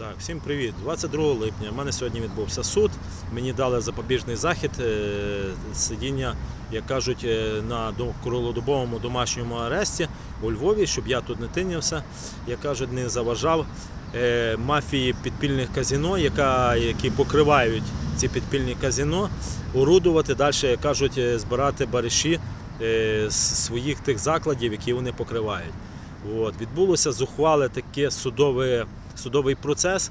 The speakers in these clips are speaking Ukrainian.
Так, всім привіт. 22 липня. У мене сьогодні відбувся суд. Мені дали запобіжний захід е, сидіння, як кажуть, е, на до- круглодобовому домашньому аресті у Львові, щоб я тут не тинявся, як кажуть, не заважав е, мафії підпільних казино, яка, які покривають ці підпільні казино, орудувати далі, як кажуть, збирати бариші з своїх тих закладів, які вони покривають. От, відбулося зухвале таке судове, судовий процес,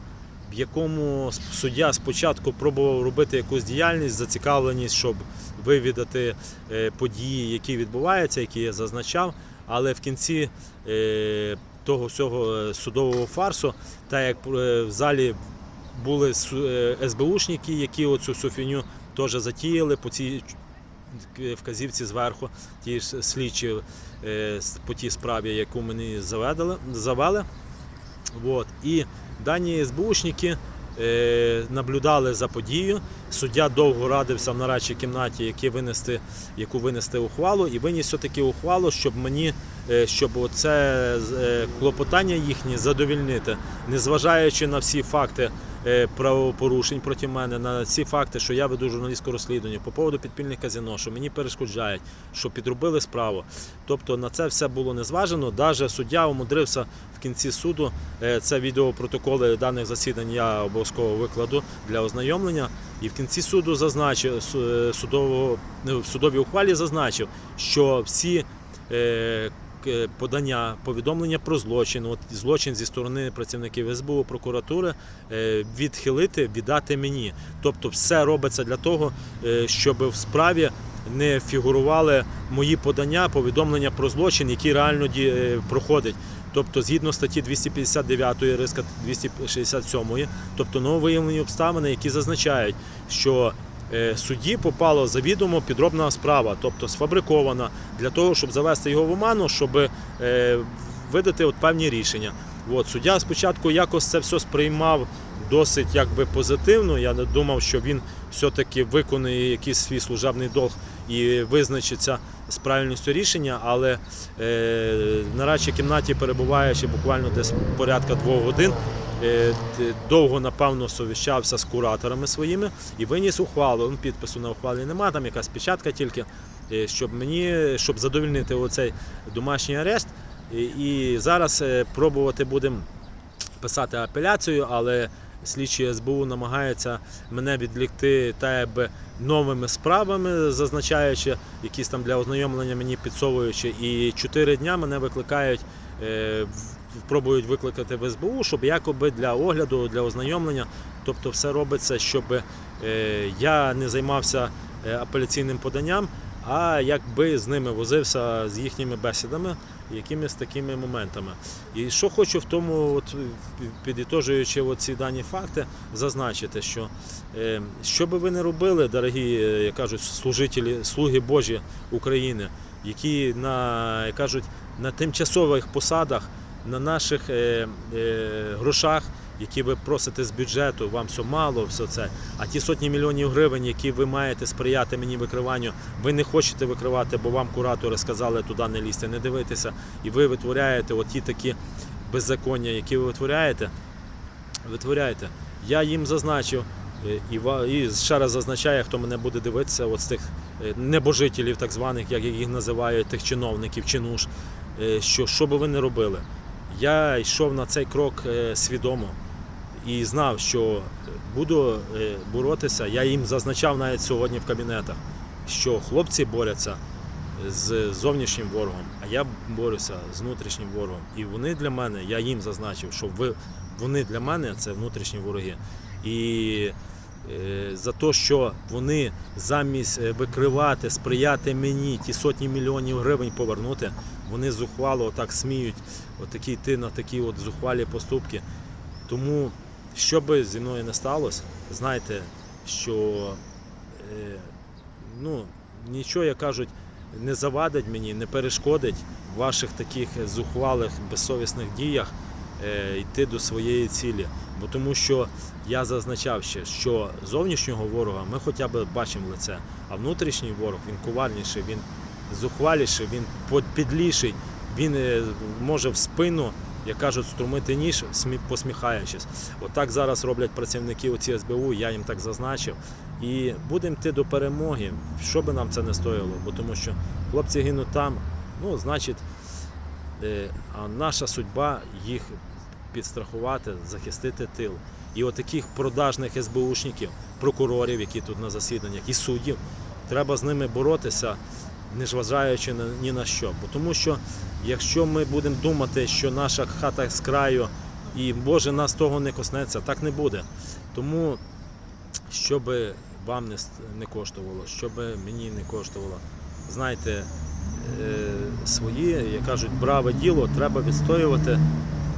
в якому суддя спочатку пробував робити якусь діяльність, зацікавленість, щоб вивідати е, події, які відбуваються, які я зазначав. Але в кінці е, того всього е, судового фарсу, так як в залі були СБУшники, які оцю всю фіню теж затіяли по цій вказівці зверху, ті ж слідчі по тій справі, яку мені заведали, завели. От. І дані СБУшники е, наблюдали за подією. Суддя довго радився в нарадчій кімнаті, які винести, яку винести ухвалу, і виніс все-таки ухвалу, щоб мені, е, щоб оце е, клопотання їхнє задовільнити, незважаючи на всі факти правопорушень проти мене, на ці факти, що я веду журналістське розслідування по поводу підпільних казино, що мені перешкоджають, що підробили справу. Тобто на це все було не зважено. Навіть суддя умудрився в кінці суду. е, Це відеопротоколи даних засідань я обов'язково викладу для ознайомлення. І в кінці суду зазначив е, судового е, в судовій ухвалі зазначив, що всі е, подання, повідомлення про злочин, от злочин зі сторони працівників СБУ, прокуратури е, відхилити, віддати мені. Тобто, все робиться для того, е, щоб в справі не фігурували мої подання, повідомлення про злочин, які реально е, проходять. Тобто, згідно статті 259 риска 267, тобто нововиявлені обставини, які зазначають, що е, судді попала завідомо підробна справа, тобто сфабрикована для того, щоб завести його в оману, щоб е, видати от певні рішення. От, суддя спочатку якось це все сприймав досить якби позитивно. Я не думав, що він все-таки виконує якийсь свій служебний долг і визначиться з правильністю рішення, але е, на радчій кімнаті перебуваючи буквально десь порядка двох годин, е, довго напевно совіщався з кураторами своїми і виніс ухвалу. Ну, Підпису на ухвалі немає, там якась печатка тільки, е, щоб мені, щоб задовільнити оцей домашній арешт. І, зараз е, пробувати будемо писати апеляцію, але слідчі СБУ намагаються мене відлікти та якби новими справами, зазначаючи, якісь там для ознайомлення мені підсовуючи. І чотири дня мене викликають, е, в- пробують викликати в СБУ, щоб якоби для огляду, для ознайомлення. Тобто все робиться, щоб е, я не займався е, апеляційним поданням, а якби з ними возився з їхніми бесідами, якимись такими моментами. І що хочу в тому, от, підітожуючи ці дані факти, зазначити, що е, що би ви не робили, дорогі, як кажуть, служителі, слуги Божі України, які на, як кажуть, на тимчасових посадах, на наших е, е, грошах, які ви просите з бюджету, вам все мало, все це. А ті сотні мільйонів гривень, які ви маєте сприяти мені викриванню, ви не хочете викривати, бо вам куратори сказали туди не лізти, не дивитися. І ви витворяєте оті такі беззаконня, які ви витворяєте, витворяєте. Я їм зазначив. е, І, і ще раз зазначаю, хто мене буде дивитися, от з тих небожителів, так званих, як їх називають, тих чиновників, чинуш, що що би ви не робили. Я йшов на цей крок е, свідомо і знав, що буду е, боротися. Я їм зазначав навіть сьогодні в кабінетах, що хлопці борються з зовнішнім ворогом, а я борюся з внутрішнім ворогом. І вони для мене, я їм зазначив, що ви, вони для мене це внутрішні вороги. І е, за те, що вони замість викривати, сприяти мені ті сотні мільйонів гривень повернути, вони зухвало отак сміють отакі йти на такі от зухвалі поступки. Тому, що би зі мною не сталося, знайте, що е, ну, нічого, як кажуть, не завадить мені, не перешкодить в ваших таких зухвалих, безсовісних діях е, йти до своєї цілі. Бо тому що я зазначав ще, що зовнішнього ворога ми хоча б бачимо лице, а внутрішній ворог він коварніший, він зухваліший, він підліший, він е, може в спину як кажуть, струмити ніж, посміхаючись. Отак зараз роблять працівники оці СБУ, я їм так зазначив. І будемо йти до перемоги, що би нам це не стоїло, бо тому що хлопці гинуть там, ну, значить, е, а наша судьба їх підстрахувати, захистити тил. І отаких продажних СБУшників, прокурорів, які тут на засіданнях, і суддів, треба з ними боротися, не зважаючи ні на що. Бо тому що якщо ми будемо думати, що наша хата з краю і Боже нас того не коснеться, так не буде. Тому, щоб вам не, коштувало, щоб мені не коштувало, знайте, е, свої, як кажуть, браве діло треба відстоювати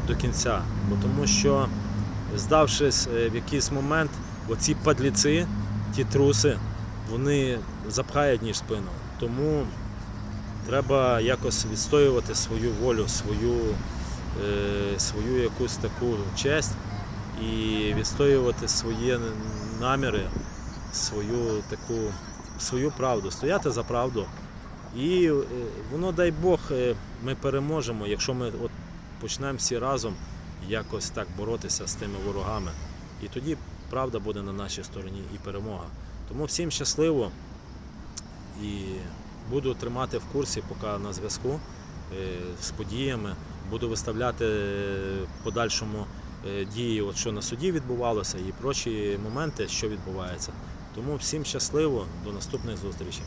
до кінця. Бо тому що, здавшись е, в якийсь момент, оці падліці, ті труси, вони запхають ніж спину. Тому треба якось відстоювати свою волю, свою, е, свою якусь таку честь і відстоювати свої наміри, свою таку свою правду, стояти за правду. І е, воно, дай Бог, е, ми переможемо, якщо ми от почнемо всі разом якось так боротися з тими ворогами. І тоді правда буде на нашій стороні і перемога. Тому всім щасливо і буду тримати в курсі, поки на зв'язку е, з подіями. Буду виставляти е, в подальшому е, дії, от що на суді відбувалося, і прочі моменти, що відбувається. Тому всім щасливо, до наступних зустрічей.